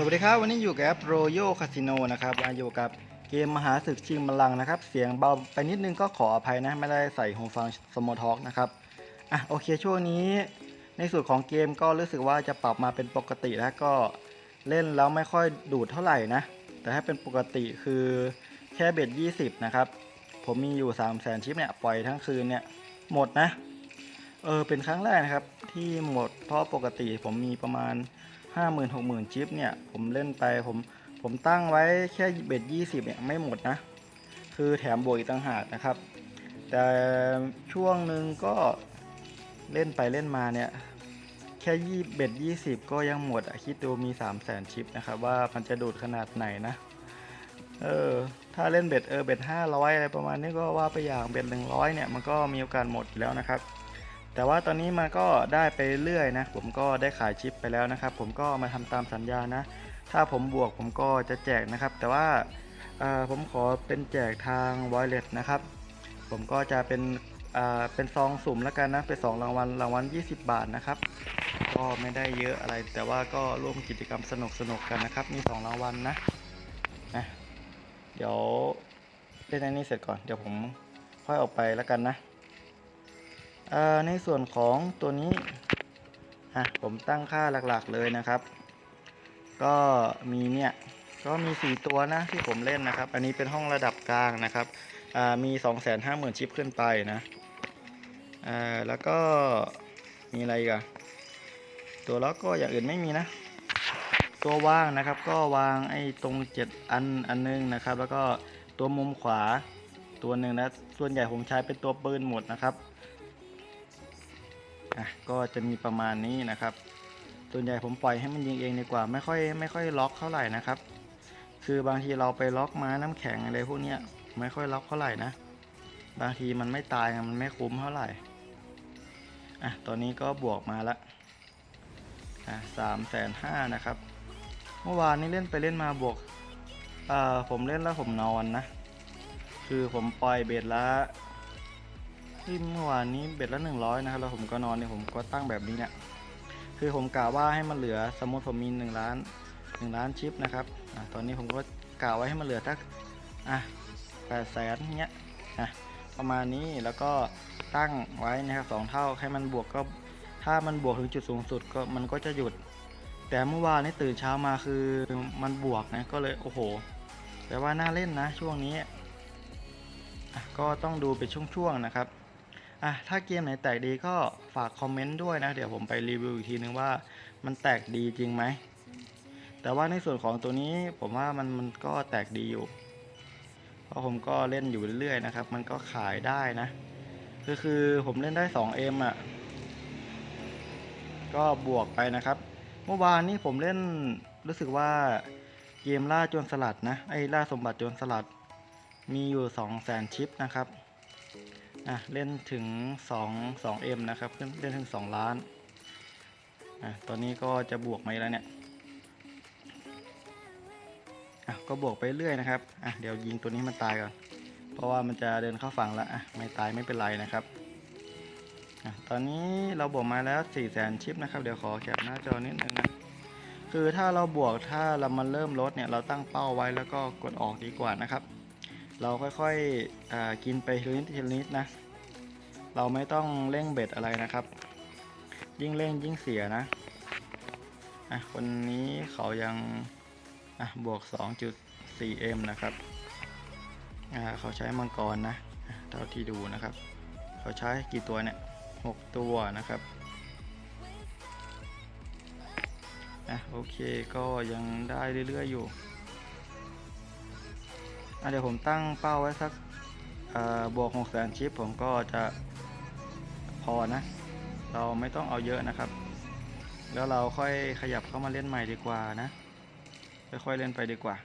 สวัสดีครับ วันนี้อยู่กับแอป Royal Casino นะครับมาอยู่กับเกมมหาศึกชิงบัลลังก์นะครับ เสียงเบาไปนิดนึงก็ขออภัยนะ ไม่ได้ใส่หูฟังสมอทอกนะครับอะโอเคช่วงนี้ ในส่วนของเกมก็รู้สึกว่าจะปรับมาเป็นปกติแล้วก็เล่นแล้วไม่ค่อยดูดเท่าไหร่นะ แต่ถ้าเป็นปกติคือแค่เบ็ด20 นะครับ ผมมีอยู่ 3 0 0แสนชิปเนี่ยปล่อยทั้งคืนเนี่ยหมดนะเออเป็นครั้งแรกนะครับที่หมดเพราะปกติผมมีประมาณ ห้าหมื่นหกหมื่นชิปเนี่ยผมเล่นไปผมผมตั้งไว้แค่เบ็ดยี่สิบเนี่ยไม่หมดนะ คือแถมบวกอีกต่างหากนะครับ แต่ช่วงหนึ่งก็เล่นไปเล่นมาเนี่ยแค่ยี่เบ็ดยี่สิบก็ยังหมดอะคิดดูมีสามแสนชิปนะครับว่ามันจะดูดขนาดไหนนะเออถ้าเล่นเบ็ดเออเบ็ดห้าร้อยอะไรประมาณนี้ก็ว่าไปอย่างเบ็ดหนึ่งร้อยเนี่ยมันก็มีโอกาสหมดแล้วนะครับ แต่ว่าตอนนี้มันก็ได้ไปเรื่อยนะ ผมก็ได้ขายชิปไปแล้วนะครับ ผมก็มาทำตามสัญญานะ ถ้าผมบวกผมก็จะแจกนะครับ แต่ว่าผมขอเป็นแจกทาง Wallet นะครับ ผมก็จะเป็นเป็นซองสุ่มแล้วกันนะ เป็นสองรางวัล รางวัล 20 บาทนะครับ ก็ไม่ได้เยอะอะไร แต่ว่าก็ร่วมกิจกรรมสนุกสนุกๆกันนะครับ มีสองรางวัลนะนะ เดี๋ยวเล่นอันนี้เสร็จก่อน เดี๋ยวผมค่อยออกไปแล้วกันนะ ในส่วนของตัวนี้อะผมตั้งค่าหลักๆเลยนะครับ ก็มีเนี่ยก็มี 4 ตัวนะที่ผมเล่นนะครับ อันนี้เป็นห้องระดับกลางนะครับอ่ามี 250,000 ชิปขึ้นไปนะแล้วก็มีอะไรอีกันตัวล็อกก็อย่างอื่นไม่มีนะ ตัวว่างนะครับก็วางไอ้ตรง 7 อันอันนึงนะครับ แล้วก็ตัวมุมขวาตัวหนึ่งนะส่วนใหญ่ผมใช้เป็นตัวปืนหมดนะครับ อะก็จะมีประมาณนี้นะครับ ส่วนใหญ่ผมปล่อยให้มันยิงเองดีกว่าไม่ค่อยไม่ค่อยล็อกเท่าไหร่นะครับ คือบางทีเราไปล็อกม้าน้ำแข็งอะไรพวกเนี้ยไม่ค่อยล็อกเท่าไหร่นะ บางทีมันไม่ตายมันไม่คุ้มเท่าไหร่อะตอนนี้ก็บวกมาละอะสามแสนห้านะครับ เมื่อวานนี้เล่นไปเล่นมาบวกเอ่อผมเล่นแล้วผมนอนนะ คือผมปล่อยเบ็ดละ ที่เมื่อวานนี้เบ็ดละหนึ่งร้อยนะครับแล้วผมก็นอนเนี่ยผมก็ตั้งแบบนี้เนี่ยคือผมกะว่าให้มันเหลือสมมติผมมีหนึ่งล้านหนึ่งล้านชิปนะครับอตอนนี้ผมก็กะไว้ให้มันเหลือสักอะแปดแสนเงี้ยอะประมาณนี้แล้วก็ตั้งไว้นะครับสองเท่าให้มันบวกก็ถ้ามันบวกถึงจุดสูงสุดก็มันก็จะหยุด แต่เมื่อวานนี้ตื่นเช้ามาคือมันบวกนะก็เลยโอ้โหแต่ว่าน่าเล่นนะช่วงนี้ก็ต้องดูเป็นช่วงๆนะครับ อะถ้าเกมไหนแตกดีก็ฝากคอมเมนต์ด้วยนะ เดี๋ยวผมไปรีวิวอีกทีนึงว่ามันแตกดีจริงไหม แต่ว่าในส่วนของตัวนี้ผมว่ามันมันก็แตกดีอยู่ เพราะผมก็เล่นอยู่เรื่อยๆนะครับ มันก็ขายได้นะ ก็คือผมเล่นได้ 2M อะ ก็บวกไปนะครับ เมื่อวานนี้ผมเล่นรู้สึกว่าเกมล่าโจรสลัดนะ ไอ้ล่าสมบัติโจรสลัด มีอยู่ 2 0 0 0 0 0 ชิปนะครับ อะเล่นถึง 2 2 M นะครับเล่นถึง 2 ล้านอะตอนนี้ก็จะบวกไหมแล้วเนี่ยอะก็บวกไปเรื่อยนะครับอะเดี๋ยวยิงตัวนี้มันตายก่อน เพราะว่ามันจะเดินเข้าฝั่งแล้วอะไม่ตายไม่เป็นไรนะครับอะตอนนี้เราบวกมาแล้ว 4 0 0 0 0 0ชิปนะครับเดี๋ยวขอแคปหน้าจอนิดนึงนะคือถ้าเราบวกถ้าเรามันเริ่มลดเนี่ยเราตั้งเป้าไว้แล้วก็กดออกดีกว่านะครับ เราค่อยๆกินไปทีละนิดทีละนิดนะ เราไม่ต้องเร่งเบ็ดอะไรนะครับ ยิ่งเร่งยิ่งเสียนะอะคนนี้เขายังอะบวก 2.4m นะครับอ่าเขาใช้มังกรนะเท่าที่ดูนะครับ เขาใช้กี่ตัวเนี่ย6ตัวนะครับอะโอเคก็ยังได้เรื่อยๆอยู่ เดี๋ยวผมตั้งเป้าไว้สักบวก6แสนชิปผมก็จะพอนะ เราไม่ต้องเอาเยอะนะครับ แล้วเราค่อยขยับเข้ามาเล่นใหม่ดีกว่านะค่อยๆเล่นไปดีกว่า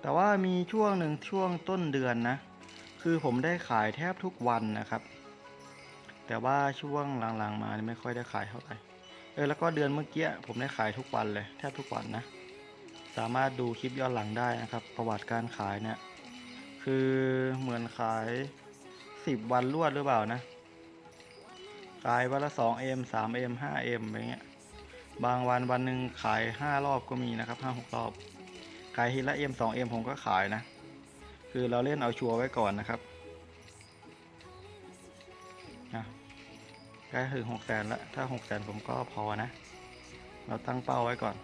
แต่ว่ามีช่วงหนึ่งช่วงต้นเดือนนะ คือผมได้ขายแทบทุกวันนะครับ แต่ว่าช่วงหลังๆมาไม่ค่อยได้ขายเท่าไหร่ เออแล้วก็เดือนเมื่อกี้ผมได้ขายทุกวันเลย แทบทุกวันนะ สามารถดูคลิปย้อนหลังได้นะครับ ประวัติการขายเนี่ย คือเหมือนขาย10วันรวดหรือเปล่านะ ขายวันละ 2M 3M 5M อะไรเงี้ย บางวันวันหนึ่งขายห้ารอบก็มีนะครับห้าหกรอบ ขายทีละเอ็มสองเอ็มผมก็ขายนะ คือเราเล่นเอาชัวร์ไว้ก่อนนะครับนะใกล้ถึงหกแสนแล้ว ถ้าหกแสนผมก็พอนะ เราตั้งเป้าไว้ก่อน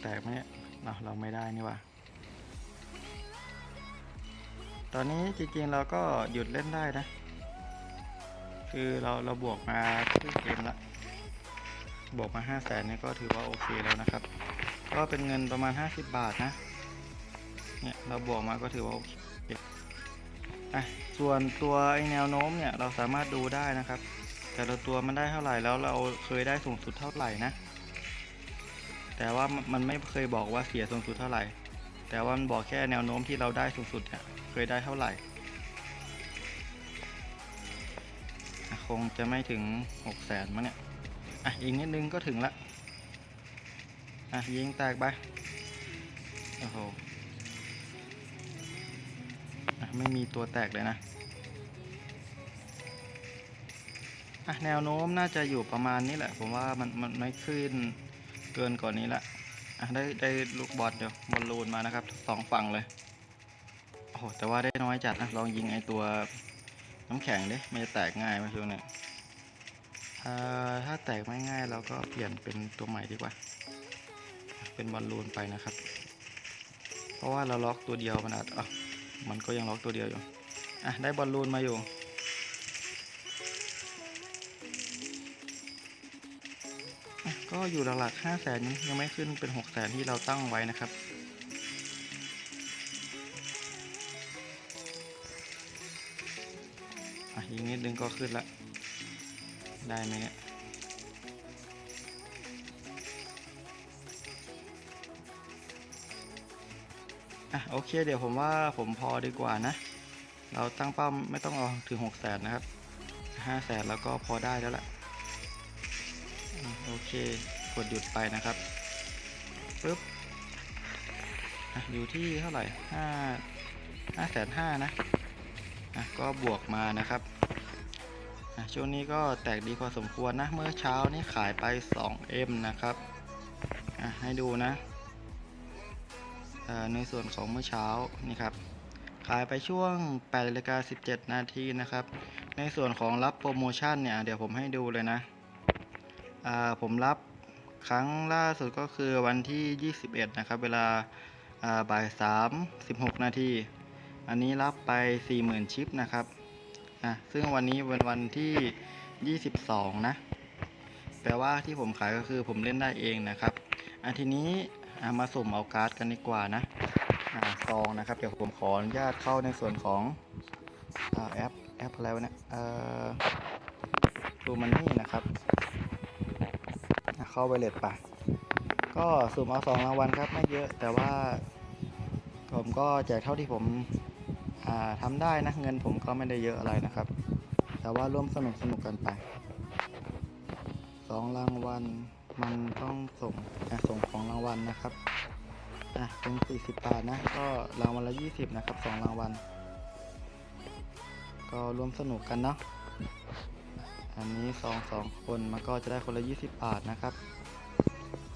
แตกไหมเนี่ยเราเราไม่ได้นี่ว่า ตอนนี้จริงๆเราก็หยุดเล่นได้นะ คือเราเราบวกมาครึ่งเกมละ บวกมา5 0 0แสนเนี่ยก็ถือว่าโอเคแล้วนะครับ ก็เป็นเงินประมาณ 50 บาทนะ เนี่ยเราบวกมาก็ถือว่าโอเคอะส่วนตัวไอแนวโน้มเนี่ยเราสามารถดูได้นะครับ แต่ละตัวมันได้เท่าไหร่แล้วเราเคยได้สูงสุดเท่าไหร่นะ แต่ว่ามันไม่เคยบอกว่าเสียสูงสุดเท่าไหร่ แต่ว่ามันบอกแค่แนวโน้มที่เราได้สูงสุดเนี่ยเคยได้เท่าไหร่ คงจะไม่ถึง6 0แสนมั้งเนี่ย อะอีกนิดนึงก็ถึงละ อะยิงแตกไป โอ้โหไม่มีตัวแตกเลยนะอะแนวโน้มน่าจะอยู่ประมาณนี้แหละ ผมว่ามันมันไม่ขึ้น เกินกว่านนี้ละอะได้ได้ลูกบอลเดี๋ยวบอลลูนมานะครับสองฝั่งเลยโอ้โหแต่ว่าได้น้อยจัดนะลองยิงไอตัวน้ำแข็งดิมันจะแตกง่ายไหมช่วงนี้อ่าถ้าแตกไม่ง่ายเราก็เปลี่ยนเป็นตัวใหม่ดีกว่า เป็นบอลลูนไปนะครับ เพราะว่าเราล็อกตัวเดียวมันอาจอะมันก็ยังล็อกตัวเดียวอยู่อะได้บอลลูนมาอยู่ ก็อยู่หลักๆห้าแสนยังไม่ขึ้นเป็นหกแสนที่เราตั้งไว้นะครับ อะอีกนิดนึงก็ขึ้นละได้ไหมเนี่ยอะโอเคเดี๋ยวผมว่าผมพอดีกว่านะ เราตั้งเป้าไม่ต้องเอาถึงหกแสนนะครับห้าแสนแล้วก็พอได้แล้วล่ะ เค กดหยุดไปนะครับปึ๊บอยู่ที่เท่าไหร่ห้าห้าแสนห้านะอะก็บวกมานะครับอะช่วงนี้ก็แตกดีพอสมควรนะ เมื่อเช้านี้ขายไป 2M นะครับอะให้ดูนะ ในส่วนของเมื่อเช้านี่ครับ ขายไปช่วง8นาฬิกา17 นาทีนะครับ ในส่วนของรับโปรโมชั่นเนี่ย เดี๋ยวผมให้ดูเลยนะ ผมรับครั้งล่าสุดก็คือวันที่ 21 นะครับ เวลาอ่าบ่าย3 16 นาที อันนี้รับไป 40,000 ชิปนะครับอะซึ่งวันนี้เป็นวันที่ 22 นะ แปลว่าที่ผมขายก็คือผมเล่นได้เองนะครับอะทีนี้มาสุ่มเอาการ์ดกันดีกว่านะอ่าซองนะครับ เดี๋ยวผมขออนุญาตเข้าในส่วนของอแอปแอปอะไรวะเนี่ยเอ่อดูมันนี่นะครับ เข้าไปเลยปะก็สุ่มเอาสองรางวัลครับไม่เยอะแต่ว่า ผมก็แจกเท่าที่ผมอ่าทำได้นะเงินผมก็ไม่ได้เยอะอะไรนะครับ แต่ว่าร่วมสนุกสนุกกันไปสองรางวัลมันต้องส่งส่งของรางวัลนะครับอะเป็น40บบาทนะก็รางวัลละ20นะครับสองรางวัลก็ร่วมสนุกกันเนาะ อันนี้สองสองคนมันก็จะได้คนละ 20 บาทนะครับ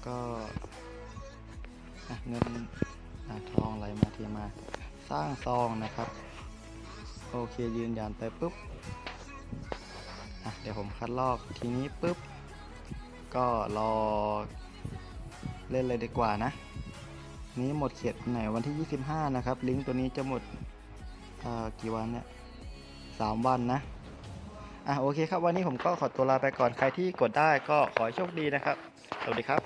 ก็เงินอะทองไหลมาเทมาสร้างซองนะครับ โอเคยืนยันไปปุ๊บเดี๋ยวผมคัดลอกทีนี้ปุ๊บ ก็รอเล่นเลยดีกว่านะ นี้หมดเขตวันไหนวันที่ 25 นะครับ ลิงก์ตัวนี้จะหมดกี่วันเนี่ยสามวันนะ อะโอเคครับวันนี้ผมก็ขอตัวลาไปก่อนใครที่กดได้ก็ขอโชคดีนะครับ สวัสดีครับ